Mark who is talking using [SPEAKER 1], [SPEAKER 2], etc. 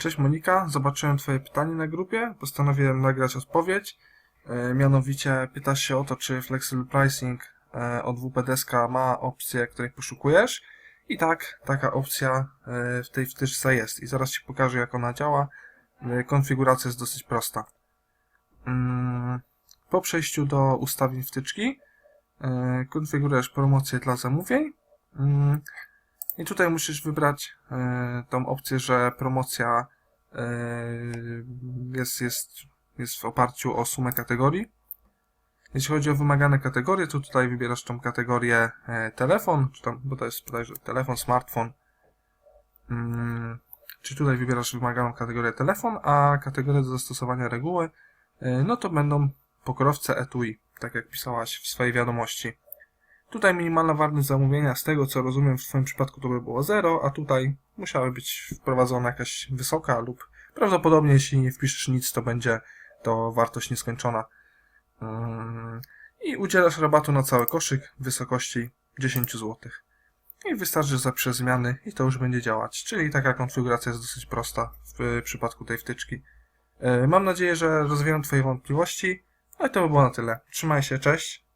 [SPEAKER 1] Cześć Monika, zobaczyłem Twoje pytanie na grupie, postanowiłem nagrać odpowiedź. E, mianowicie pytasz się o to, czy Flexible Pricing e, od WPDesk ma opcję, której poszukujesz. I tak, taka opcja e, w tej wtyczce jest. I zaraz Ci pokażę, jak ona działa. E, konfiguracja jest dosyć prosta. Mm, po przejściu do ustawień wtyczki konfigurujesz promocję dla zamówień. Mm, i tutaj musisz wybrać e, tą opcję, że promocja e, jest, jest, jest w oparciu o sumę kategorii. Jeśli chodzi o wymagane kategorie, to tutaj wybierasz tą kategorię e, telefon, czy tam, bo to jest bodajże telefon, smartfon. Mm, czy tutaj wybierasz wymaganą kategorię telefon, a kategorię do zastosowania reguły, no to będą pokrowce etui, tak jak pisałaś w swojej wiadomości. Tutaj minimalna wartość zamówienia, z tego co rozumiem w Twoim przypadku to by było 0, a tutaj musiały być wprowadzona jakaś wysoka lub prawdopodobnie jeśli nie wpiszesz nic, to będzie to wartość nieskończona. Ym, I udzielasz rabatu na cały koszyk w wysokości 10 zł. I wystarczy za zmiany i to już będzie działać. Czyli taka konfiguracja jest dosyć prosta w przypadku tej wtyczki. Yy, Mam nadzieję, że rozwieram Twoje wątpliwości. No i to by było na tyle. Trzymaj się, cześć.